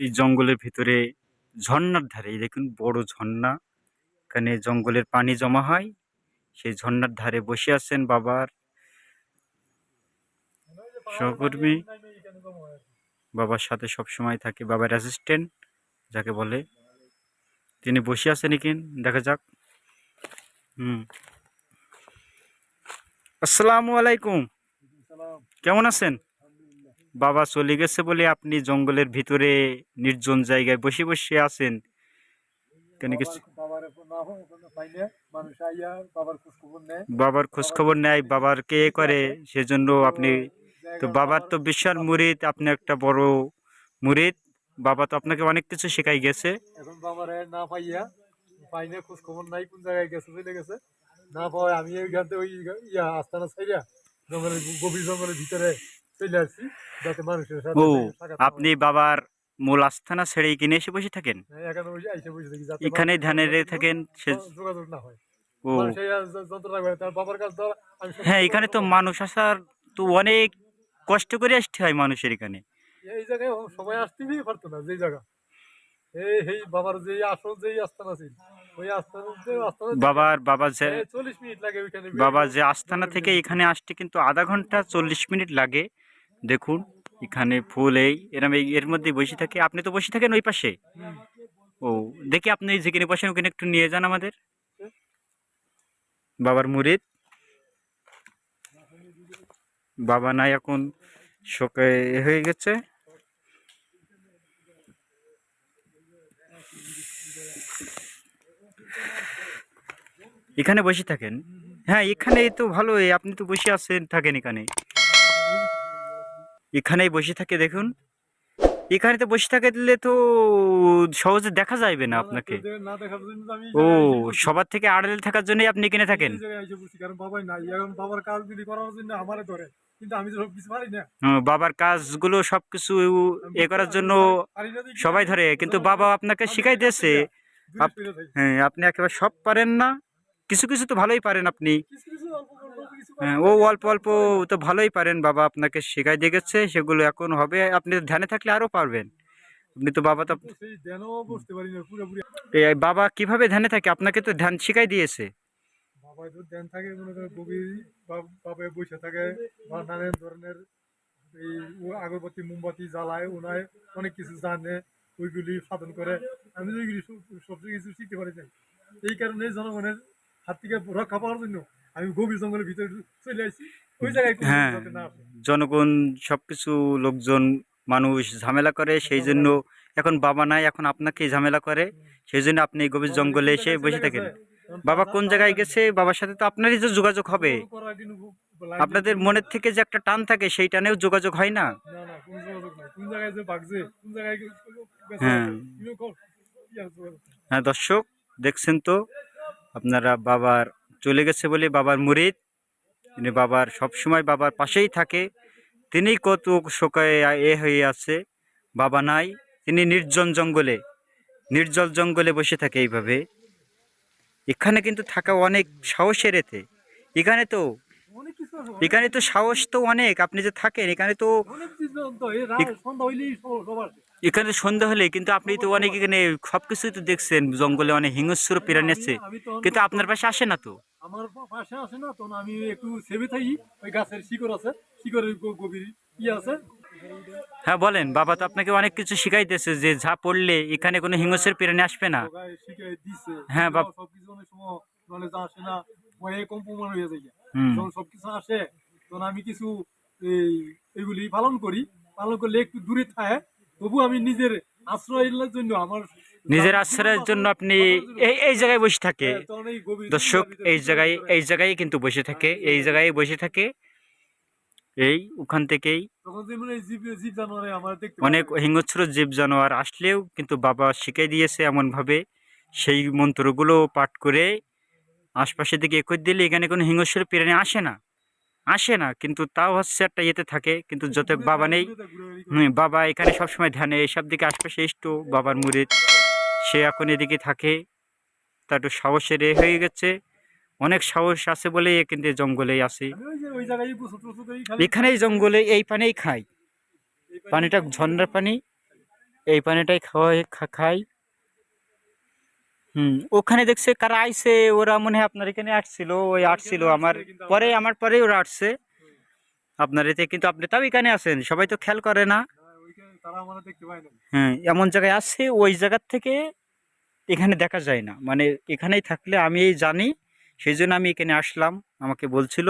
এই জঙ্গলের ভিতরে ঝর্নার ধারে এই দেখুন বড় ঝর্ণা। এখানে জঙ্গলের পানি জমা হয়। সেই ঝর্নার ধারে বসে আছেন বাবার সহকর্মী। বাবার সাথে সব সময় থাকে বাবার অ্যাসিস্ট্যান্ট যাকে বলে। তিনি বসে আছেন এখান দেখা যাক। হুম। আসসালামু আলাইকুম। কেমন আছেন? বাবা চলে গেছে বলে আপনি জঙ্গলের ভিতরে নির্জন জায়গায় বসে বসে আছেন? কেন কিছু বাবার খোঁজ খবর নেয়। বাবার কে করে? সেজন্য আপনি তো বাবার তো বিশাল মুরিদ আপনি একটা বড় মুরিদ। বাবা তো আপনাকে অনেক কিছু শেখাই গেছে। এখন বাবারে না পাইয়া পাইনে খোঁজ খবর নাই কোন জায়গায় গেছে চলে গেছে। না পাওয়া আমি এইখান থেকে ওই ইয়া আস্তানা ছাইরা জঙ্গলের গভীর জঙ্গলের ভিতরে চলে আসছি যাতে মানুষের সাথে ও আপনি বাবার মূল আস্থানা ছেড়ে কিনে এসে বসে থাকেন? হয়। এখানে বসে আইসা বসে থাকি যাতে এখানে মানুষের ধ্যানে থাকেন সে যোগাযোগ না হয়। ও। মানুষ আইয়া য- যন্ত্রণা করে তার বাবার কাছে ধর আমি সব- হ্যাঁ এখানে তো মানুষ আসার তো অনেক কষ্ট করে আসতে হয় মানুষের এখানে। এই জায়গায় সবাই আসতেই পারতো না যেই জায়গা। এই এই বাবার যেই আসল যেই আস্তানা ছিল ওই বাবার বাবা যে মিনিট লাগে বাবা যে আস্থানা থেকে এখানে আসতে কিন্তু আধা ঘণ্টা চল্লিশ মিনিট লাগে। দেখুন, এখানে ফুল এই, এরম এই, এর মধ্যে বসে থাকে। আপনি তো বসে থাকেন ওই পাশে। ও, দেখি আপনি যেখানে বসেন, ওখানে একটু নিয়ে যান আমাদের। বাবার মুরিদ। বাবা নাই এখন, শোকে হয়ে গেছে। এখানে বসে থাকেন। হ্যাঁ এখানে তো ভালোই আপনি তো বসে আছেন, থাকেন এখানে। এখানেই বসে থাকে দেখুন। এখানে তো বসে থাকলে তো সহজে দেখা যাইবে না আপনাকে। জন্য ও। সবার থেকে আড়ালে থাকার জন্যই আপনি কিনে থাকেন। বাবার জন্য কাজগুলো সবকিছু এ করার জন্য সবাই ধরে কিন্তু বাবা আপনাকে শিখাই। দিয়েছে। হ্যাঁ আপনি একেবারে সব পারেন না। কিছু কিছু তো ভালোই পারেন আপনি। হ্যাঁ ও অল্প অল্প তো ভালোই পারেন বাবা আপনাকে শেখাই দিয়ে গেছে সেগুলো এখন হবে। আপনি ধ্যানে থাকলে আরও পারবেন। আপনি তো বাবা তো বাবা কীভাবে ধ্যানে থাকে? আপনাকে তো ধ্যান শিখাই দিয়েছে। বাবাই তো ধ্যান থাকে মনে করেন গভীর বা- বাবাই বসে থাকে বা নানান ধরনের এই আগরবাতি মোমবাতি জ্বালায় ওনায় অনেক কিছু জানে ওইগুলি সাধন করে। আমি ওইগুলি সব সব কিছু শিখতে পারি নাই। এই কারণে জনগণের হাত থেকে রক্ষা পাওয়ার জন্য আমি গভীর জঙ্গলের ভিতরে চলে আসছি ওই জায়গায় হ্যাঁ। জনগণ সবকিছু লোকজন মানুষ ঝামেলা করে সেই জন্য এখন বাবা নাই এখন আপনাকে ঝামেলা করে। সেই জন্য আপনি গভীর জঙ্গলে এসে বসে থাকেন। বাবা কোন জায়গায় গেছে? বাবার সাথে তো আপনারই তো যোগাযোগ হবে। আপনাদের মনের থেকে যে একটা টান থাকে সেই টানেও যোগাযোগ হয় না। যে হ্যাঁ। হ্যাঁ দর্শক দেখছেন তো? আপনারা বাবার চলে গেছে বলে বাবার মুরিদ তিনি বাবার সব সময় বাবার পাশেই থাকে। তিনি কত শোকায় এ হয়ে আছে বাবা নাই তিনি নির্জন জঙ্গলে নির্জল জঙ্গলে বসে থাকে এইভাবে। এখানে কিন্তু থাকা অনেক সাহসের এতে। এখানে তো এখানে তো সাহস তো অনেক আপনি যে থাকেন এখানে তো তো, এখানে সন্ধ্যা হলে কিন্তু আপনি তো অনেক এখানে সব কিছুই তো দেখছেন জঙ্গলে অনেক হিংস্র প্রাণী আছে। তো কিন্তু আপনার পাশে আসে না তো? আমার পাশে আসে না তখন আমি একটু সেবে থাকি ওই গাছের শিকড় আছে শিকড়ের গভীর ই আছে। হ্যাঁ বলেন বাবা তো আপনাকে অনেক কিছু শিখাইতেছে যে যা পড়লে এখানে কোনো হিংস্রের প্রাণী আসবে না। হ্যাঁ, বাপ- সবকিছু অনেক সময় মানে যা আসে না ভয়ে কম প্রমাণ হয়ে যায়। যখন সবকিছু আসে তখন আমি কিছু এই এগুলি পালন করি। পালন করলে একটু দূরে থাকে তবু আমি নিজের আশ্রয়ের জন্য আমার নিজের আশ্রয়ের জন্য আপনি এই এই জায়গায় বসে থাকে। হ্যাঁ, দর্শক এই জায়গায় এই জায়গায় কিন্তু বসে থাকে। এই জায়গায় বসে থাকে। এই ওখান থেকেই অনেক হিংস্র জীব জানোয়ার আসলেও কিন্তু বাবা শিখিয়ে দিয়েছে এমনভাবে। সেই মন্ত্রগুলো পাঠ করে আশপাশে দিকে একই দিলে এখানে কোনো হিংস্র প্রাণী আসে না। আসে না কিন্তু তাও হচ্ছে একটা ইয়েতে থাকে কিন্তু যত বাবা নেই বাবা এখানে সবসময় ধ্যানে এইসব দিকে আশপাশে এসতো বাবার মুরিদ সে এখন এদিকে থাকে তার একটু সাহসের এ হয়ে গেছে অনেক সাহস আছে বলে কিন্তু জঙ্গলেই খালি। এখানেই জঙ্গলে এই পানিই খাই পানিটা ঝর্ণার পানি এই পানিটাই খাওয়াই খা- খাই হুম ওখানে দেখছে কারা আইছে ওরা মনে হয় আপনার এখানে আসছিল ওই আসছিল আমার পরে আমার পরে ওরা আসছে। আপনার এতে কিন্তু আপনি তাও এখানে আছেন সবাই তো খেয়াল করে না। হ্যাঁ এমন জায়গায় আছে ওই জায়গার থেকে এখানে দেখা যায় না। মানে এখানেই থাকলে আমি এই জানি সেই জন্য আমি এখানে আসলাম আমাকে বলছিল।